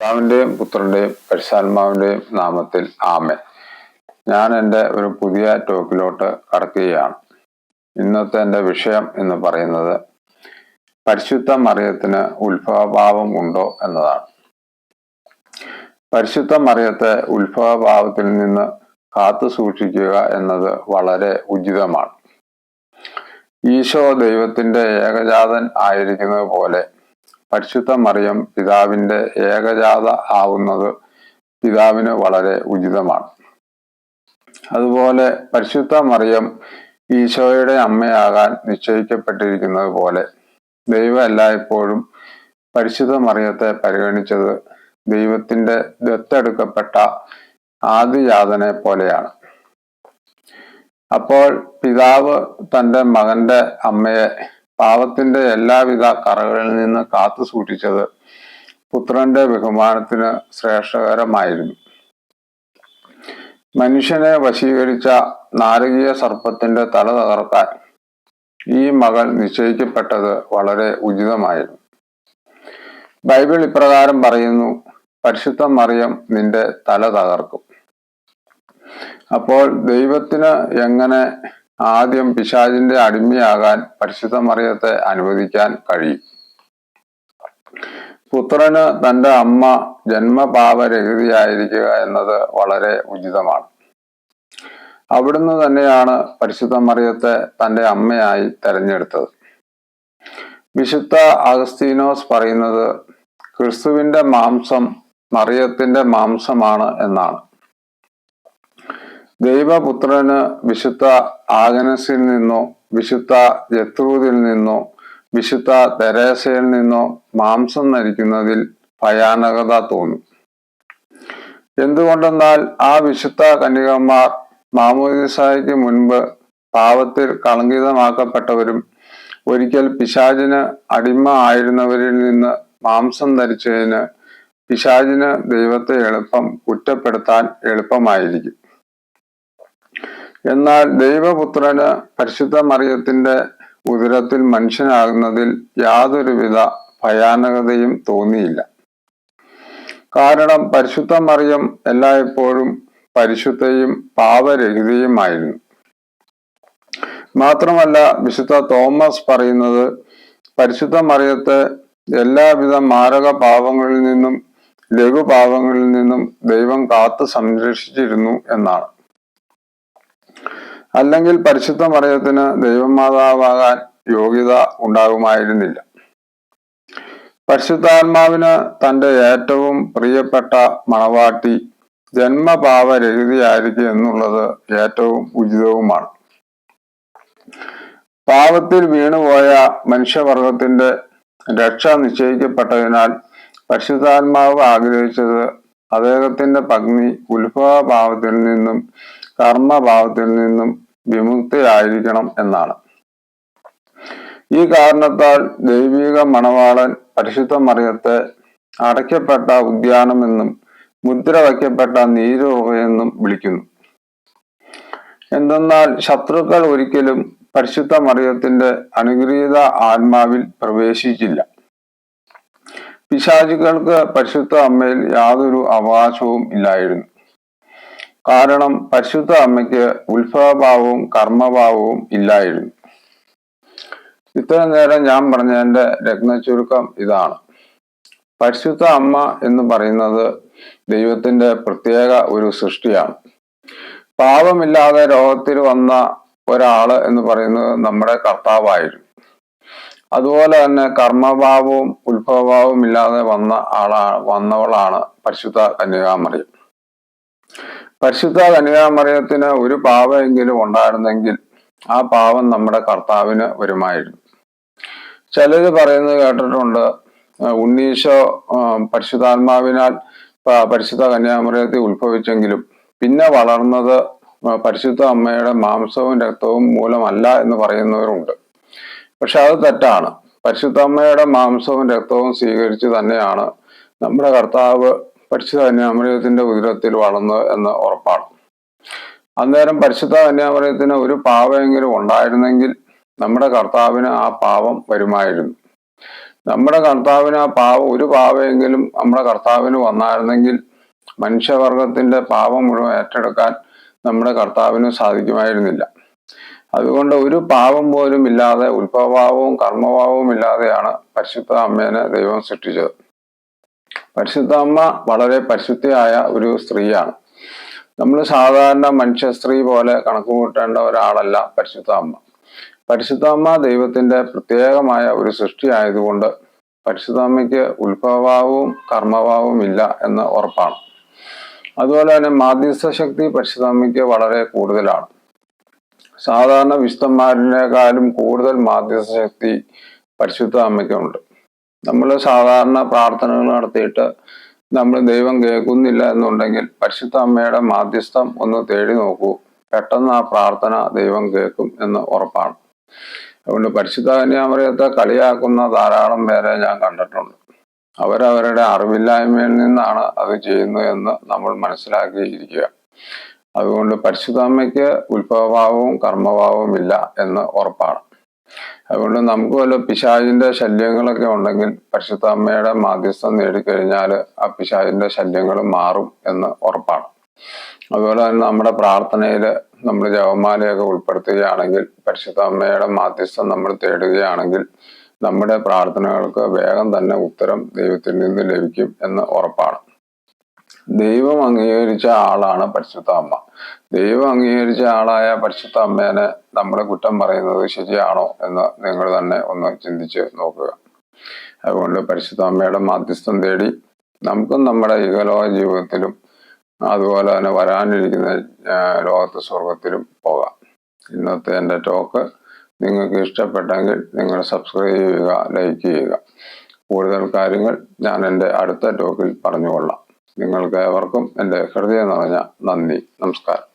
പിതാവിന്റെയും പുത്രന്റെയും പരിശാത്മാവിന്റെയും നാമത്തിൽ ആമെ ഞാൻ എന്റെ ഒരു പുതിയ ടോക്കിലോട്ട് കടക്കുകയാണ്. ഇന്നത്തെ എന്റെ വിഷയം എന്ന് പറയുന്നത് പരിശുദ്ധ മറിയത്തിന് ഉത്ഭവഭാവം ഉണ്ടോ എന്നതാണ്. പരിശുദ്ധ മറിയത്തെ ഉത്ഭവഭാവത്തിൽ നിന്ന് കാത്തു സൂക്ഷിക്കുക എന്നത് വളരെ ഉചിതമാണ്. ഈശോ ദൈവത്തിന്റെ ഏകജാതൻ ആയിരിക്കുന്നത് പോലെ പരിശുദ്ധ മറിയം പിതാവിന്റെ ഏകജാത ആവുന്നത് പിതാവിന് വളരെ ഉചിതമാണ്. അതുപോലെ പരിശുദ്ധ മറിയം ഈശോയുടെ അമ്മയാകാൻ നിശ്ചയിക്കപ്പെട്ടിരിക്കുന്നത് പോലെ ദൈവം എല്ലായ്പ്പോഴും പരിശുദ്ധ മറിയത്തെ പരിഗണിച്ചത് ദൈവത്തിന്റെ ദത്തെടുക്കപ്പെട്ട ആദിജാതനെ പോലെയാണ്. അപ്പോൾ പിതാവ് തന്റെ മകന്റെ അമ്മയെ പാവത്തിന്റെ എല്ലാവിധ കറകളിൽ നിന്ന് കാത്തു സൂക്ഷിച്ചത് പുത്രന്റെ ബഹുമാനത്തിന് ശ്രേഷ്ഠകരമായിരുന്നു. മനുഷ്യനെ വശീകരിച്ച നാരകീയ സർപ്പത്തിന്റെ തല തകർക്കാൻ ഈ മകൾ നിശ്ചയിക്കപ്പെട്ടത് വളരെ ഉചിതമായിരുന്നു. ബൈബിൾ ഇപ്രകാരം പറയുന്നു പരിശുദ്ധ മറിയം നിന്റെ തല തകർക്കും. അപ്പോൾ ദൈവത്തിന് എങ്ങനെ ആദ്യം പിശാചിന്റെ അടിമയാകാൻ പരിശുദ്ധ മറിയത്തെ അനുവദിക്കാൻ കഴിയും. പുത്രന് തന്റെ അമ്മ ജന്മപാപരഹിതയായിരിക്കുക എന്നത് വളരെ ഉചിതമാണ്. അവിടുന്ന് തന്നെയാണ് പരിശുദ്ധ മറിയത്തെ തന്റെ അമ്മയായി തെരഞ്ഞെടുത്തത്. വിശുദ്ധ അഗസ്തീനോസ് പറയുന്നത് ക്രിസ്തുവിന്റെ മാംസം മറിയത്തിന്റെ മാംസമാണ് എന്നാണ്. ദൈവപുത്രന് വിശുദ്ധ ആഗനസിൽ നിന്നോ വിശുദ്ധ ജത്രൂതിൽ നിന്നോ വിശുദ്ധ തെരേസയിൽ നിന്നോ മാംസം നരിക്കുന്നതിൽ ഭയാനകത തോന്നും. എന്തുകൊണ്ടെന്നാൽ ആ വിശുദ്ധ കന്യകന്മാർ മാമോദിസായ്ക്ക് മുൻപ് പാവത്തിൽ കളങ്കിതമാക്കപ്പെട്ടവരും ഒരിക്കൽ പിശാചിന് അടിമ ആയിരുന്നവരിൽ നിന്ന് മാംസം ധരിച്ചതിന് പിശാചിന് ദൈവത്തെ എളുപ്പം കുറ്റപ്പെടുത്താൻ എളുപ്പമായിരിക്കും. എന്നാൽ ദൈവപുത്രന് പരിശുദ്ധ മറിയത്തിന്റെ ഉദരത്തിൽ മനുഷ്യനാകുന്നതിൽ യാതൊരുവിധ ഭയാനകതയും തോന്നിയില്ല. കാരണം പരിശുദ്ധ മറിയം എല്ലായ്പ്പോഴും പരിശുദ്ധയും പാപരഹിതയുമായിരുന്നു. മാത്രമല്ല വിശുദ്ധ തോമസ് പറയുന്നത് പരിശുദ്ധ മറിയത്തെ എല്ലാവിധ മാരക പാപങ്ങളിൽ നിന്നും ലഘുപാപങ്ങളിൽ നിന്നും ദൈവം കാത്തു സംരക്ഷിച്ചിരുന്നു എന്നാണ്. അല്ലെങ്കിൽ പരിശുദ്ധ മറിയത്തിന് ദൈവമാതാവാകാൻ യോഗ്യത ഉണ്ടാകുമായിരുന്നില്ല. പരിശുദ്ധാത്മാവിന് തന്റെ ഏറ്റവും പ്രിയപ്പെട്ട മണവാട്ടി ജന്മപാപരഹിതയായിരിക്കും എന്നുള്ളത് ഏറ്റവും ഉചിതവുമാണ്. പാവത്തിൽ വീണുപോയ മനുഷ്യവർഗത്തിന്റെ രക്ഷ നിശ്ചയിക്കപ്പെട്ടതിനാൽ പരിശുദ്ധാത്മാവ് ആഗ്രഹിച്ചത് അദ്ദേഹത്തിന്റെ പത്നി ഉത്ഭവഭാവത്തിൽ നിന്നും കർമ്മഭാവത്തിൽ നിന്നും വിമുക്തയായിരിക്കണം എന്നാണ്. ഈ കാരണത്താൽ ദൈവിക മണവാളൻ പരിശുദ്ധ മറിയത്തെ അടയ്ക്കപ്പെട്ട ഉദ്യാനമെന്നും മുദ്ര വയ്ക്കപ്പെട്ട നീരുറവയെന്നും വിളിക്കുന്നു. എന്തെന്നാൽ ശത്രുക്കൾ ഒരിക്കലും പരിശുദ്ധ മറിയത്തിന്റെ അനുഗ്രഹീത ആത്മാവിൽ പ്രവേശിച്ചില്ല പിശാചികൾക്ക് പരിശുദ്ധ അമ്മയിൽ യാതൊരു അവകാശവും ഇല്ലായിരുന്നു. കാരണം പരിശുദ്ധ അമ്മയ്ക്ക് ഉത്ഭവഭാവവും കർമ്മഭാവവും ഇല്ലായിരുന്നു. ഇത്രയും നേരം ഞാൻ പറഞ്ഞതിന്റെ രത്നചുരുക്കം ഇതാണ്. പരിശുദ്ധ അമ്മ എന്ന് പറയുന്നത് ദൈവത്തിന്റെ പ്രത്യേക ഒരു സൃഷ്ടിയാണ്. പാപമില്ലാതെ രോഗത്തിൽ വന്ന ഒരാൾ എന്ന് പറയുന്നത് നമ്മുടെ കർത്താവായിരുന്നു. അതുപോലെ തന്നെ കർമ്മഭാവവും ഉത്ഭവഭാവവും ഇല്ലാതെ വന്ന ആളാ വന്നവളാണ് പരിശുദ്ധ കന്യകാമറിയം പരിശുദ്ധ കന്യാമറിയത്തിന് ഒരു പാവമെങ്കിലും ഉണ്ടായിരുന്നെങ്കിൽ ആ പാവം നമ്മുടെ കർത്താവിന് വരുമായിരുന്നു. ചിലര് പറയുന്നത് കേട്ടിട്ടുണ്ട് ഉണ്ണീശോ പരിശുദ്ധാത്മാവിനാൽ പരിശുദ്ധ കന്യാമറിയത്തിൽ ഉത്ഭവിച്ചെങ്കിലും പിന്നെ വളർന്നത് പരിശുദ്ധ അമ്മയുടെ മാംസവും രക്തവും മൂലമല്ല എന്ന് പറയുന്നവരുണ്ട്. പക്ഷെ അത് തെറ്റാണ്. പരിശുദ്ധ അമ്മയുടെ മാംസവും രക്തവും സ്വീകരിച്ച് തന്നെയാണ് നമ്മുടെ കർത്താവ് പരിശുദ്ധ കന്യാമറിയത്തിന്റെ ഉദരത്തിൽ വളർന്നു എന്ന് ഉറപ്പാണ് അന്നേരം പരിശുദ്ധ കന്യാമറിയത്തിന് ഒരു പാവമെങ്കിലും ഉണ്ടായിരുന്നെങ്കിൽ നമ്മുടെ കർത്താവിന് ആ പാവം വരുമായിരുന്നു. നമ്മുടെ കർത്താവിന് ആ പാവം ഒരു പാവമെങ്കിലും നമ്മുടെ കർത്താവിന് വന്നായിരുന്നെങ്കിൽ മനുഷ്യവർഗത്തിന്റെ പാവം മുഴുവൻ ഏറ്റെടുക്കാൻ നമ്മുടെ കർത്താവിന് സാധിക്കുമായിരുന്നില്ല. അതുകൊണ്ട് ഒരു പാവം പോലും ഇല്ലാതെ ഉത്ഭവഭാവവും കർമ്മഭാവവും ഇല്ലാതെയാണ് പരിശുദ്ധ അമ്മേനെ ദൈവം സൃഷ്ടിച്ചത്. പരിശുദ്ധ അമ്മ വളരെ പരിശുദ്ധയായ ഒരു സ്ത്രീയാണ്. നമ്മൾ സാധാരണ മനുഷ്യ സ്ത്രീ പോലെ കണക്ക് കൂട്ടേണ്ട ഒരാളല്ല പരിശുദ്ധ അമ്മ. പരിശുദ്ധ അമ്മ ദൈവത്തിന്റെ പ്രത്യേകമായ ഒരു സൃഷ്ടി ആയതുകൊണ്ട് പരിശുദ്ധ അമ്മയ്ക്ക് ഉത്ഭവഭാവവും കർമ്മഭാവവും ഇല്ല എന്ന് ഉറപ്പാണ്. അതുപോലെ തന്നെ മാധ്യസ്ഥ ശക്തി പരിശുദ്ധ അമ്മയ്ക്ക് വളരെ കൂടുതലാണ്. സാധാരണ വിശുദ്ധന്മാരിനേക്കാളും കൂടുതൽ മാധ്യസ്ഥ ശക്തി പരിശുദ്ധ അമ്മയ്ക്കുണ്ട്. നമ്മൾ സാധാരണ പ്രാർത്ഥനകൾ നടത്തിയിട്ട് നമ്മൾ ദൈവം കേൾക്കുന്നില്ല എന്നുണ്ടെങ്കിൽ പരിശുദ്ധ അമ്മയുടെ മാധ്യസ്ഥം ഒന്ന് തേടി നോക്കൂ. പെട്ടെന്ന് ആ പ്രാർത്ഥന ദൈവം കേൾക്കും എന്ന് ഉറപ്പാണ്. അതുകൊണ്ട് പരിശുദ്ധ കന്യാമറിയത്തെ കളിയാക്കുന്ന ധാരാളം പേരെ ഞാൻ കണ്ടിട്ടുണ്ട്. അവരവരുടെ അറിവില്ലായ്മയിൽ നിന്നാണ് അത് ചെയ്യുന്നത് എന്ന് നമ്മൾ മനസ്സിലാക്കിയിരിക്കുക. അതുകൊണ്ട് പരിശുദ്ധ അമ്മയ്ക്ക് ഉത്ഭവഭാവവും കർമ്മഭാവവും ഇല്ല എന്ന് ഉറപ്പാണ്. അതുകൊണ്ട് നമുക്ക് വല്ല പിശാചിന്റെ ശല്യങ്ങളൊക്കെ ഉണ്ടെങ്കിൽ പരിശുദ്ധ അമ്മയുടെ മാധ്യസ്ഥം നേടിക്കഴിഞ്ഞാൽ ആ പിശാചിന്റെ ശല്യങ്ങൾ മാറും എന്ന് ഉറപ്പാണ്. അതുപോലെ തന്നെ നമ്മുടെ പ്രാർത്ഥനയിൽ നമ്മൾ ജവമാലയൊക്കെ ഉൾപ്പെടുത്തുകയാണെങ്കിൽ പരിശുദ്ധ അമ്മയുടെ മാധ്യസ്ഥം നമ്മൾ തേടുകയാണെങ്കിൽ നമ്മുടെ പ്രാർത്ഥനകൾക്ക് വേഗം തന്നെ ഉത്തരം ദൈവത്തിൽ നിന്ന് ലഭിക്കും എന്ന് ഉറപ്പാണ്. ദൈവം അംഗീകരിച്ച ആളാണ് പരിശുദ്ധ അമ്മ. ദൈവം അംഗീകരിച്ച ആളായ പരിശുദ്ധ അമ്മേനെ നമ്മളെ കുറ്റം പറയുന്നത് ശരിയാണോ എന്ന് നിങ്ങൾ തന്നെ ഒന്ന് ചിന്തിച്ച് നോക്കുക. അതുകൊണ്ട് പരിശുദ്ധ അമ്മയുടെ മാധ്യസ്ഥം തേടി നമുക്കും നമ്മുടെ ഇഹലോക ജീവിതത്തിലും അതുപോലെ തന്നെ വരാനിരിക്കുന്ന ലോകത്ത് സ്വർഗത്തിലും പോകാം. ഇന്നത്തെ എന്റെ ടോക്ക് നിങ്ങൾക്ക് ഇഷ്ടപ്പെട്ടെങ്കിൽ നിങ്ങൾ സബ്സ്ക്രൈബ് ചെയ്യുക ലൈക്ക് ചെയ്യുക. കൂടുതൽ കാര്യങ്ങൾ ഞാൻ എന്റെ അടുത്ത ടോക്കിൽ പറഞ്ഞുകൊള്ളാം. നിങ്ങൾക്ക് ഏവർക്കും എന്റെ ഹൃദയം നിറഞ്ഞ നന്ദി. നമസ്കാരം.